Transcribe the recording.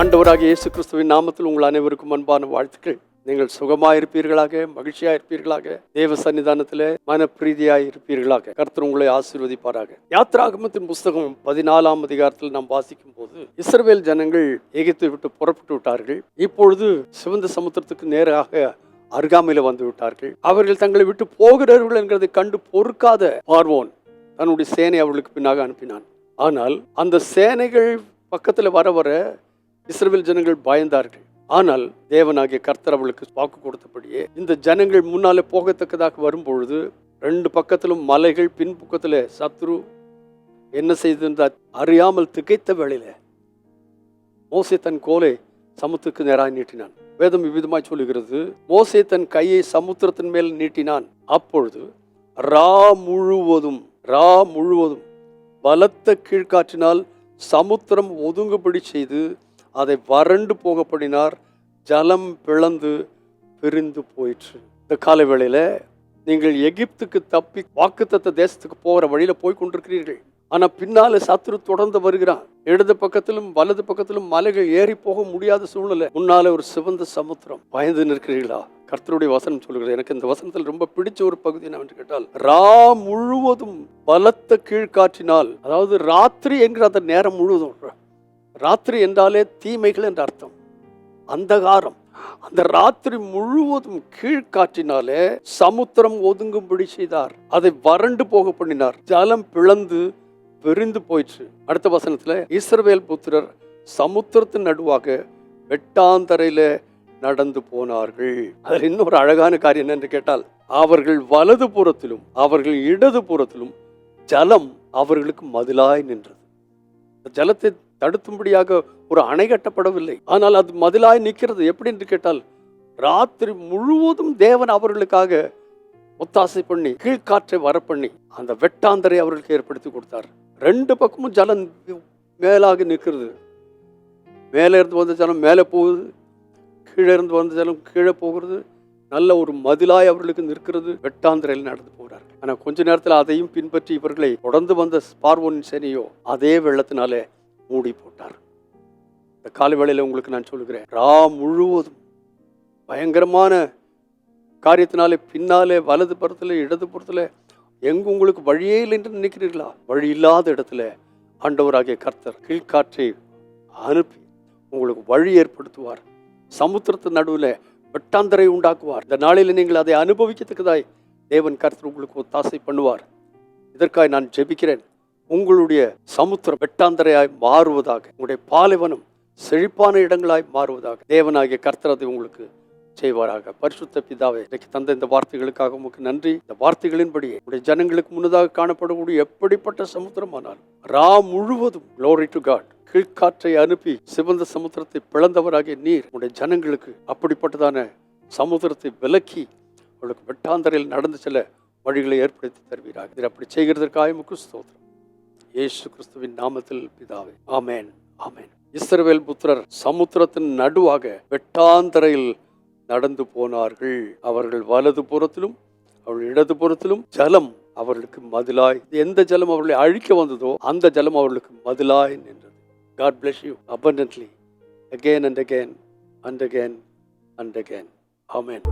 ஆண்டவராக இயேசு கிறிஸ்துவின் நாமத்தில் உங்கள் அனைவருக்கும் அன்பான வாழ்த்துக்கள். நீங்கள் சுகமாக இருப்பீர்களாக மகிழ்ச்சியாக இருப்பீர்களாக தேவ சன்னிதானத்தில் மனப்பிரீதியாக இருப்பீர்களாக. கர்த்தர் உங்களை ஆசீர்வதிப்பாராக. யாத்ராகமத்தின் புஸ்தகம் பதினாலாம் அதிகாரத்தில் நாம் வாசிக்கும் போது இஸ்ரவேல் ஜனங்கள் எகிப்தை விட்டு புறப்பட்டு விட்டார்கள். இப்பொழுது சிவந்த சமுத்திரத்துக்கு நேராக அருகாமையில் வந்து விட்டார்கள். அவர்கள் தங்களை விட்டு போகிறார்கள் என்கிறதை கண்டு பொறுக்காத பார்வோன் தன்னுடைய சேனை அவர்களுக்கு பின்னாக அனுப்பினான். ஆனால் அந்த சேனைகள் பக்கத்தில் வர வர இஸ்ரவேல் ஜனங்கள் பயந்தார்கள். ஆனால் தேவனாகிய கர்த்தர் அவளுக்கு வாக்கு கொடுத்தபடியே இந்த ஜனங்கள் முன்னாலே போகத்தக்கதாக வரும்பொழுது ரெண்டு பக்கத்திலும் மலைகள் பின்பக்கத்தில் சத்ரு என்ன செய்திருந்த அறியாமல் திகைத்த வேளையில மோசே தன் கோலை சமுத்திரத்துக்கு நேராக நீட்டினான். வேதம் விவிதமாய் சொல்லுகிறது மோசே தன் கையை சமுத்திரத்தின் மேல் நீட்டினான். அப்பொழுது ரா முழுவதும் ரா முழுவதும் பலத்த கீழ்காற்றினால் சமுத்திரம் ஒதுங்குபடி செய்து அதை வறண்டு போகப்படினார். ஜலம் பிளந்து பிரிந்து போயிற்று. இந்த காலை வேளையில் நீங்கள் எகிப்துக்கு தப்பி வாக்குத்தத்த தேசத்துக்கு போகிற வழியில் போய் கொண்டிருக்கிறீர்கள். ஆனால் பின்னால் சத்துரு தொடர்ந்து வருகிறான். இடது பக்கத்திலும் வலது பக்கத்திலும் மலைகள் ஏறி போக முடியாத சூழ்நிலை. முன்னால ஒரு சிவந்த சமுத்திரம். பயந்து நிற்கிறீர்களா? கர்த்தருடைய வசனம் சொல்கிறது எனக்கு இந்த வசனத்தில் ரொம்ப பிடிச்ச ஒரு பகுதி என்னவென்று கேட்டால் ரா முழுவதும் பலத்த கீழ்காற்றினால் அதாவது ராத்திரி என்கிற அந்த நேரம் முழுவதும் ராத்திரி என்றாலே தீமைகள் என்ற அர்த்தம். அந்தகாரம். அந்த ராத்திரி முழுவதும் கீழ்காற்றினாலே சமுத்திரம் ஒதுங்கும்படி செய்தார். அதை வறண்டு போக பண்ணினார். ஜலம் பிளந்து விரிந்து போயிற்று. அடுத்த வசனத்தில் இஸ்ரவேல் புத்திரர் சமுத்திரத்தின் நடுவாக வெட்டாந்தரையில நடந்து போனார்கள். அதில் இன்னொரு அழகான காரியம் என்னென்று கேட்டால் அவர்கள் வலது புறத்திலும் அவர்கள் இடது புறத்திலும் ஜலம் அவர்களுக்கு மதிலாய் நின்றது. ஜலத்தை தடுத்தும்படியாக ஒரு அணை கட்டப்படவில்லை. ஆனால் அது மதிலாய் நிற்கிறது. எப்படி என்று கேட்டால் ராத்திரி முழுவதும் தேவன் அவர்களுக்காக ஒத்தாசை பண்ணி கீழ்காற்றை வர பண்ணி அந்த வெட்டாந்தரை அவர்களுக்கு ஏற்படுத்தி கொடுத்தார். ரெண்டு பக்கமும் ஜலம் மேலாக நிற்கிறது. மேலே இருந்து வந்த ஜலம் மேலே போகுது. கீழே இருந்து வந்த ஜலம் கீழே போகிறது. நல்ல ஒரு மதிலாய் அவர்களுக்கு நிற்கிறது. வெட்டாந்திரையில் நடந்து போகிறார் ஆனால் கொஞ்ச நேரத்தில் அதையும் பின்பற்றி இவர்களை தொடர்ந்து வந்த பார்வோனின் சேனையோ அதே வெள்ளத்தினாலே மூடி போட்டார் இந்த காலை வேளையில் உங்களுக்கு நான் சொல்லுகிறேன் ரா முழுவதும் பயங்கரமான காரியத்தினாலே பின்னாலே வலது புறத்தில் இடது புறத்தில் எங்கு உங்களுக்கு வழியே இல்லை என்று நினைக்கிறீர்களா? வழி இல்லாத இடத்துல ஆண்டவராகிய கர்த்தர் கீழ்காற்றை அனுப்பி உங்களுக்கு வழி ஏற்படுத்துவார். சமுத்திரத்து நடுவில் வெட்டாந்தரை உண்டாக்குவார். இந்த நாளில் நீங்கள் அதை அனுபவிக்கத்தக்கதாய் தேவன் கர்த்தர் உங்களுக்கு ஒத்தாசை பண்ணுவார். இதற்காக நான் ஜெபிக்கிறேன். உங்களுடைய சமுத்திரம் வெட்டாந்தரையாய் மாறுவதாக உங்களுடைய பாலைவனம் செழிப்பான இடங்களாய் மாறுவதாக தேவனாகிய கர்த்தரதை உங்களுக்கு செய்வாராக. பரிசுத்த பிதாவே இன்றைக்கு தந்த இந்த வார்த்தைகளுக்காக உங்களுக்கு நன்றி. இந்த வார்த்தைகளின்படியே உடைய ஜனங்களுக்கு முன்னதாக காணப்படக்கூடிய எப்படிப்பட்ட சமுத்திரமானாலும் ரா முழுவதும் க்ளோரி டு காட் கீழ்காற்றை அனுப்பி சிவந்த சமுத்திரத்தை பிளந்தவராகிய நீர் உடைய ஜனங்களுக்கு அப்படிப்பட்டதான சமுத்திரத்தை விலக்கி அவளுக்கு வெட்டாந்தரையில் நடந்து செல்ல வழிகளை ஏற்படுத்தி தருவீராக. இது அப்படி செய்கிறதற்காக உமக்கு ஸ்தோத்திரம். இயேசு கிறிஸ்துவின் நாமத்தில் பிதாவே. ஆமேன் ஆமேன். இஸ்ரவேல் புத்திரர் சமுத்திரத்தின் நடுவாக வெட்டாந்தரையில் நடந்து போனார்கள். அவர்கள் வலது புறத்திலும் அவர்கள் இடது புறத்திலும் ஜலம் அவர்களுக்கு மதிலாய். எந்த ஜலம் அவர்களை அழிக்க வந்ததோ அந்த ஜலம் அவர்களுக்கு மதிலாய் நின்றது. God bless you abundantly again and again and again and again. Amen